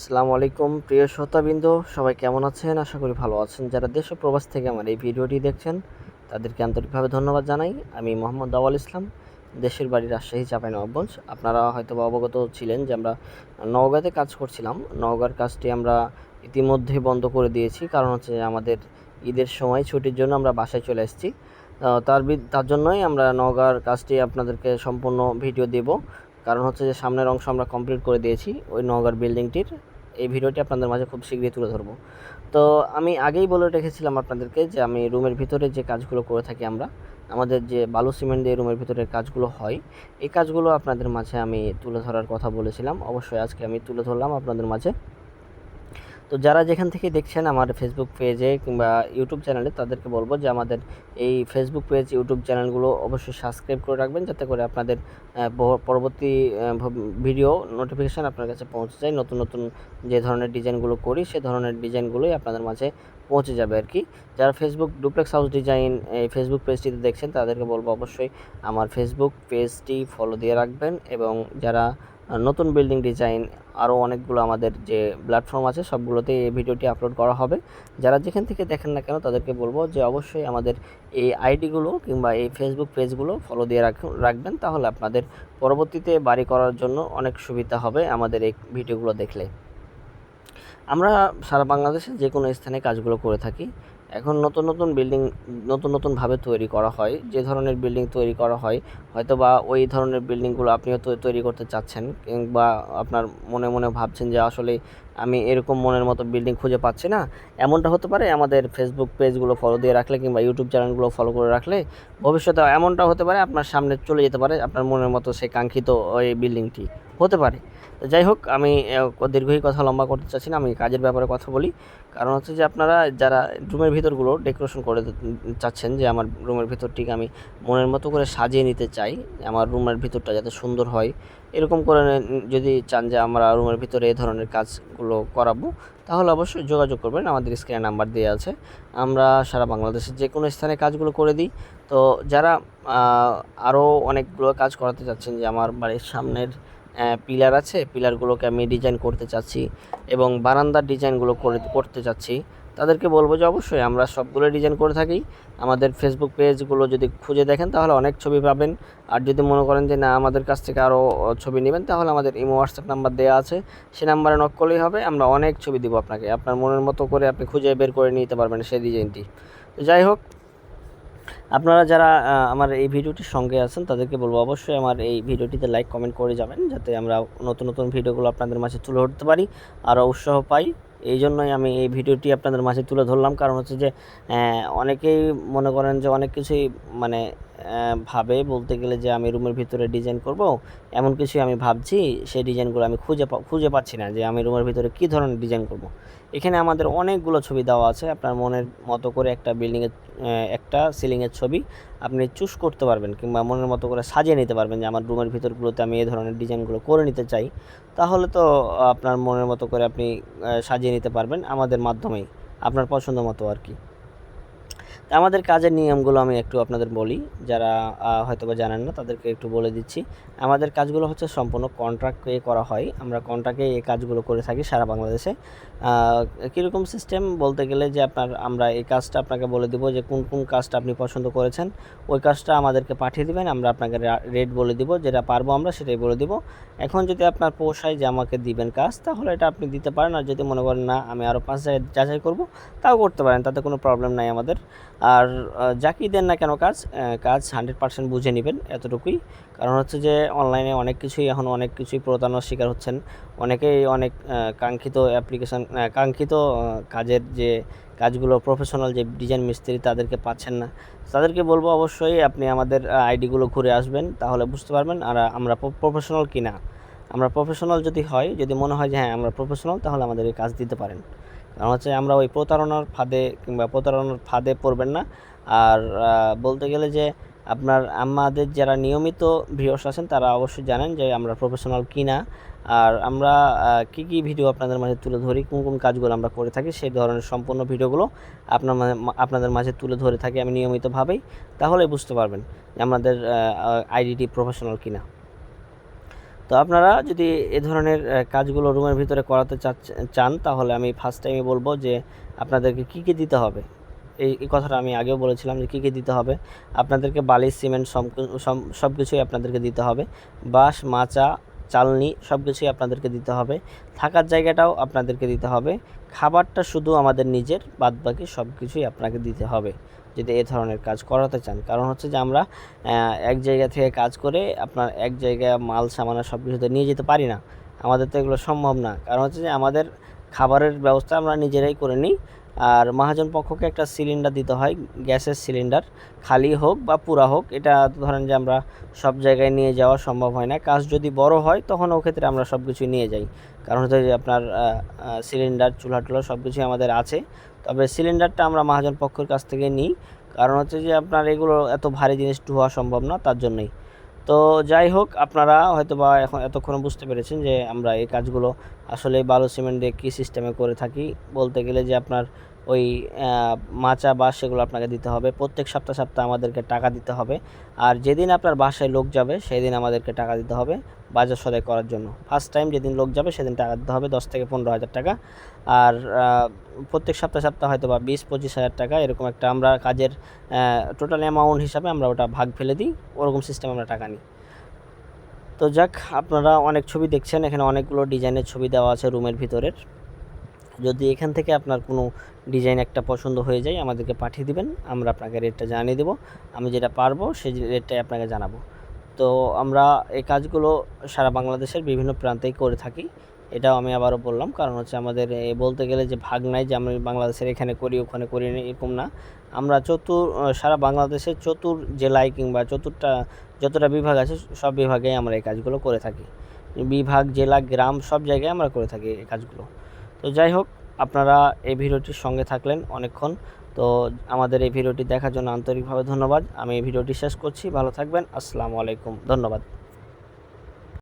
আসসালামু আলাইকুম, প্রিয় শ্রোতাবৃন্দ। সবাই কেমন আছেন? আশা করি ভালো আছেন। যারা দেশ ও প্রবাস থেকে আমার এই ভিডিওটি দেখছেন, তাদেরকে আন্তরিকভাবে ধন্যবাদ জানাই। আমি মোহাম্মদ আওয়াল ইসলাম, দেশের বাড়ি রাজশাহী চাপাই নবাবগঞ্জ আপনারা হয়তো অবগত ছিলেন যে আমরা নওগাঁতে কাজ করছিলাম। নওগাঁর কাজটি আমরা ইতিমধ্যে বন্ধ করে দিয়েছি। কারণ হচ্ছে আমাদের ঈদের সময় ছুটির জন্য আমরা বাসায় চলে এসেছি। তার তার জন্যই আমরা নওগাঁর কাজটি আপনাদেরকে সম্পূর্ণ ভিডিও দেব। কারণ হচ্ছে যে সামনের অংশ আমরা কমপ্লিট করে দিয়েছি ওই নওগাঁর বিল্ডিংটির। এই ভিডিওটি আপনাদের মাঝে খুব শীঘ্রই তুলে ধরবো। তো আমি আগেই বলে রেখেছিলাম আপনাদেরকে যে আমি রুমের ভিতরে যে কাজগুলো করে থাকি আমরা, আমাদের যে বালু সিমেন্ট দিয়ে রুমের ভিতরে কাজগুলো হয়, এই কাজগুলো আপনাদের মাঝে আমি তুলে ধরার কথা বলেছিলাম। অবশ্যই আজকে আমি তুলে ধরলাম আপনাদের মাঝে। তো যারা যেখান থেকে দেখছেন আমার ফেসবুক পেজে কিংবা ইউটিউব চ্যানেলে তাদেরকে বলব যে আমাদের এই ফেসবুক পেজ ইউটিউব চ্যানেলগুলো অবশ্যই সাবস্ক্রাইব করে রাখবেন, যাতে করে আপনাদের পরবর্তী ভিডিও নোটিফিকেশান আপনার কাছে পৌঁছে যায়। নতুন নতুন যে ধরনের ডিজাইনগুলো করি, সে ধরনের ডিজাইনগুলোই আপনাদের মাঝে পৌঁছে যাবে আর কি। যারা ফেসবুক ডুপ্লেক্স হাউস ডিজাইন এই ফেসবুক পেজটিতে দেখছেন, তাদেরকে বলব অবশ্যই আমার ফেসবুক পেজটি ফলো দিয়ে রাখবেন এবং যারা নতুন বিল্ডিং ডিজাইন আরও অনেকগুলো আমাদের যে প্ল্যাটফর্ম আছে সবগুলোতে এই ভিডিওটি আপলোড করা হবে। যারা যেখান থেকে দেখেন না কেন, তাদেরকে বলব যে অবশ্যই আমাদের এই আইডিগুলো কিংবা এই ফেসবুক পেজগুলো ফলো দিয়ে রাখ- রাখবেন, তাহলে আপনাদের পরবর্তীতে বাড়ি করার জন্য অনেক সুবিধা হবে আমাদের এই ভিডিওগুলো দেখলে। আমরা সারা বাংলাদেশে যে কোনো স্থানে কাজগুলো করে থাকি। এখন নতুন নতুন বিল্ডিং, নতুন নতুনভাবে তৈরি করা হয়। যে ধরনের বিল্ডিং তৈরি করা হয় হয়তো বা ওই ধরনের বিল্ডিংগুলো আপনিও তৈরি করতে চাচ্ছেন কিংবা আপনার মনে মনে ভাবছেন যে আসলে আমি এরকম মনের মতো বিল্ডিং খুঁজে পাচ্ছি না। এমনটা হতে পারে আমাদের ফেসবুক পেজগুলো ফলো দিয়ে রাখলে কিংবা ইউটিউব চ্যানেলগুলো ফলো করে রাখলে ভবিষ্যতে এমনটা হতে পারে, আপনার সামনে চলে যেতে পারে, আপনার মনের মতো সেই কাঙ্ক্ষিত ওই বিল্ডিংটি হতে পারে। যাই হোক, আমি দীর্ঘই কথা লম্বা করতে চাচ্ছি না, আমি কাজের ব্যাপারে কথা বলি। কারণ হচ্ছে যে আপনারা যারা রুমের ভিতরগুলো ডেকোরেশন করে চাচ্ছেন যে আমার রুমের ভিতরটিকে আমি মনের মতো করে সাজিয়ে নিতে চাই, আমার রুমের ভিতরটা যাতে সুন্দর হয়, এরকম করে যদি চান যে আমরা রুমের ভিতরে এই ধরনের কাজগুলো করাবো, তাহলে অবশ্যই যোগাযোগ করবেন, আমাদের স্ক্রিনে নাম্বার দেওয়া আছে। আমরা সারা বাংলাদেশের যে কোনো স্থানে কাজগুলো করে দিই। তো যারা আরও অনেকগুলো কাজ করাতে চাচ্ছেন যে আমার বাড়ির সামনের পিলার আছে, পিলারগুলোকে আমি ডিজাইন করতে চাচ্ছি এবং বারান্দার ডিজাইনগুলো করে, করতে চাচ্ছি। তাদেরকে বলব যে অবশ্যই আমরা সবগুলো ডিজাইন করে থাকি। আমাদের ফেসবুক পেজগুলো যদি খুঁজে দেখেন তাহলে অনেক ছবি পাবেন। আর যদি মনে করেন যে না, আমাদের কাছ থেকে আরও ছবি নেবেন, তাহলে আমাদের ইমো হোয়াটসঅ্যাপ নাম্বার দেওয়া আছে। সে নাম্বারে নক করলেই হবে, আমরা অনেক ছবি দিব আপনাকে। আপনার মনের মতো করে আপনি খুঁজে বের করে নিতে পারবেন সেই ডিজাইনটি যাই হোক আপনারা যারা আমার এই ভিডিওটির সঙ্গে আছেন, তাদেরকে বলব অবশ্যই আমার এই ভিডিওটিতে লাইক কমেন্ট করে যাবেন, যাতে আমরা নতুন নতুন ভিডিওগুলো আপনাদের মাঝে তুলে ধরতে পারি, আরও উৎসাহ পাই। এই জন্যই আমি এই ভিডিওটি আপনাদের মাঝে তুলে ধরলাম, কারণ হচ্ছে যে অনেকেই মনে করেন যে অনেক কিছুই মানে ভাবে বলতে গেলে যে আমি রুমের ভিতরে ডিজাইন করব, এমন কিছু আমি ভাবছি, সেই ডিজাইনগুলো আমি খুঁজে খুঁজে পাচ্ছি না যে আমি রুমের ভিতরে কী ধরনের ডিজাইন করব। এখানে আমাদের অনেকগুলো ছবি দেওয়া আছে, আপনার মনের মতো করে একটা বিল্ডিংয়ের একটা সিলিংয়ের ছবি আপনি চুজ করতে পারবেন কিংবা মনের মতো করে সাজিয়ে নিতে পারবেন যে আমার রুমের ভিতরগুলোতে আমি এই ধরনের ডিজাইনগুলো করে নিতে চাই তাহলে তো আপনার মনের মতো করে আপনি সাজিয়ে নিতে পারবেন আমাদের মাধ্যমেই, আপনার পছন্দ মতো আর কি তা আমাদের কাজের নিয়মগুলো আমি একটু আপনাদের বলি। যারা হয়তোবা জানেন না, তাদেরকে একটু বলে দিচ্ছি। আমাদের কাজগুলো হচ্ছে সম্পূর্ণ কন্ট্রাক্টে করা হয়। আমরা কন্ট্রাক্টে এই কাজগুলো করে থাকি সারা বাংলাদেশে। কীরকম সিস্টেম বলতে গেলে যে আপনার, আমরা এই কাজটা আপনাকে বলে দিব যে কোন কোন কাজটা আপনি পছন্দ করেছেন, ওই কাজটা আমাদেরকে পাঠিয়ে দিবেন, আমরা আপনাকে রেট বলে দিব, যেটা পারব আমরা সেটাই বলে দিব। এখন যদি আপনার পোষায় যে আমাকে দিবেন কাজ, তাহলে এটা আপনি দিতে পারেন। আর যদি মনে করেন না, আমি আরও পাঁচ জায়গায় যাচাই করব, তাও করতে পারেন, তাতে কোনো প্রবলেম নাই আমাদের। আর যাকেই দেন না কেন কাজ কাজ হান্ড্রেড পার্সেন্ট বুঝে নেবেন এতটুকুই। কারণ হচ্ছে যে অনলাইনে অনেক কিছুই এখন অনেক কিছুই প্রতারণার শিকার হচ্ছেন। অনেকেই অনেক কাঙ্ক্ষিত অ্যাপ্লিকেশান কাঙ্ক্ষিত কাজের যে কাজগুলো প্রফেশনাল যে ডিজাইন মিস্ত্রি তাদেরকে পাচ্ছেন না। তাদেরকে বলব অবশ্যই আপনি আমাদের আইডিগুলো ঘুরে আসবেন, তাহলে বুঝতে পারবেন আর আমরা প্রফেশনাল কিনা। আমরা প্রফেশনাল যদি হয়, যদি মনে হয় যে হ্যাঁ আমরা প্রফেশনাল তাহলে আমাদের কাজ দিতে পারেন। কারণ হচ্ছে আমরা ওই প্রতারণার ফাঁদে কিংবা প্রতারণার ফাঁদে পড়বেন না। আর বলতে গেলে যে আপনার আমাদের যারা নিয়মিত ভিউয়ার্স আছেন, তারা অবশ্যই জানেন যে আমরা প্রফেশনাল কিনা। আর আমরা কি কি ভিডিও আপনাদের মাঝে তুলে ধরি, কোন কোন কাজগুলো আমরা করে থাকি, সেই ধরনের সম্পূর্ণ ভিডিওগুলো আপনার আপনাদের মাঝে তুলে ধরে থাকি আমি নিয়মিতভাবেই। তাহলে বুঝতে পারবেন আমাদের আইডিটি প্রফেশনাল কিনা। তো আপনারা যদি এ ধরনের কাজগুলো রুমের ভিতরে করাতে চান, তাহলে আমি ফার্স্ট টাইমে বলব যে আপনাদেরকে কী কী দিতে হবে? এই এই কথাটা আমি আগেও বলেছিলাম যে কী কী দিতে হবে। আপনাদেরকে বালি, সিমেন্ট সব কিছুই আপনাদেরকে দিতে হবে। বাঁশ, মাচা, চালনি সব কিছুই আপনাদেরকে দিতে হবে। থাকার জায়গাটাও আপনাদেরকে দিতে হবে। খাবারটা শুধু আমাদের নিজের বাদ বাকি সব কিছুই আপনাকে দিতে হবে। যদি এ ধরনের কাজ করাতে চান। কারণ হচ্ছে যে আমরা এক জায়গা থেকে কাজ করে আপনার এক জায়গায় মাল, সামানা সব কিছুতে নিয়ে যেতে পারি না। আমাদের তো এগুলো সম্ভব না। কারণ হচ্ছে যে আমাদের খাবারের ব্যবস্থা আমরা নিজেরাই করে নিই। আর মহাজন পক্ষকে একটা সিলিন্ডার দিতে হয়, গ্যাসের সিলিন্ডার। খালি হোক বা পুরা হোক, এটা ধরেন যে আমরা সব জায়গায় নিয়ে যাওয়া সম্ভব হয় না। কাজ যদি বড় হয়, তখন ও ক্ষেত্রে আমরা সব কিছু নিয়ে যাই। কারণ হচ্ছে যে আপনার সিলিন্ডার চুলা টুলা সব কিছুই আমাদের আছে। তবে সিলিন্ডারটা আমরা মহাজন পক্ষের কাছ থেকে নিই। কারণ হচ্ছে যে আপনার এগুলো এত ভারী জিনিস হওয়া সম্ভব না, তার জন্যই। তো যাই হোক, আপনারা হয়তো বা এখন এতক্ষণ বুঝতে পেরেছেন যে আমরা এই কাজগুলো আসলে বালু সিমেন্ট দিয়ে কী সিস্টেমে করে থাকি। বলতে গেলে যে আপনার ওই মাচা বাস সেগুলো আপনাকে দিতে হবে। প্রত্যেক সপ্তাহ সপ্তাহ আমাদেরকে টাকা দিতে হবে। আর যেদিন আপনার বাসায় লোক যাবে সেই দিন আমাদেরকে টাকা দিতে হবে বাজার সদাই করার জন্য। ফার্স্ট টাইম যেদিন লোক যাবে, সেদিন টাকা দিতে হবে, দশ থেকে পনেরো হাজার টাকা। আর প্রত্যেক সপ্তাহ সপ্তাহ হয়তো বা বিশ, পঁচিশ হাজার টাকা, এরকম একটা আমরা কাজের টোটাল অ্যামাউন্ট হিসাবে আমরা ওটা ভাগ ফেলে দিই, ওরকম সিস্টেম আমরা টাকা নিই। তো যাক, আপনারা অনেক ছবি দেখছেন, এখানে অনেকগুলো ডিজাইনের ছবি দেওয়া আছে রুমের ভিতরের। যদি এখান থেকে আপনার কোনো ডিজাইন একটা পছন্দ হয়ে যায়, আমাদেরকে পাঠিয়ে দিবেন, আমরা আপনাকে রেটটা জানিয়ে দেবো। আমি যেটা পারব, সেই রেটটাই আপনাকে জানাব। তো আমরা এই কাজগুলো সারা বাংলাদেশের বিভিন্ন প্রান্তেই করে থাকি। এটাও আমি আবারও বললাম, কারণ হচ্ছে আমাদের বলতে গেলে যে ভাগ নাই যে আমি বাংলাদেশের এখানে করি, ওখানে করি এরকম না। আমরা চতুর সারা বাংলাদেশের চতুর জেলায় কিংবা চতুর্থটা যতটা বিভাগ আছে, সব বিভাগেই আমরা এই কাজগুলো করে থাকি। বিভাগ, জেলা, গ্রাম, সব জায়গায় আমরা করে থাকি এই কাজগুলো। তো যাই হোক, আপনারা এই ভিডিওটির সঙ্গে থাকলেন অনেকক্ষণ। তো আমাদের এই ভিডিওটি দেখার জন্য আন্তরিকভাবে ধন্যবাদ। আমি এই ভিডিওটি শেষ করছি। ভালো থাকবেন। আসসালামু আলাইকুম। ধন্যবাদ।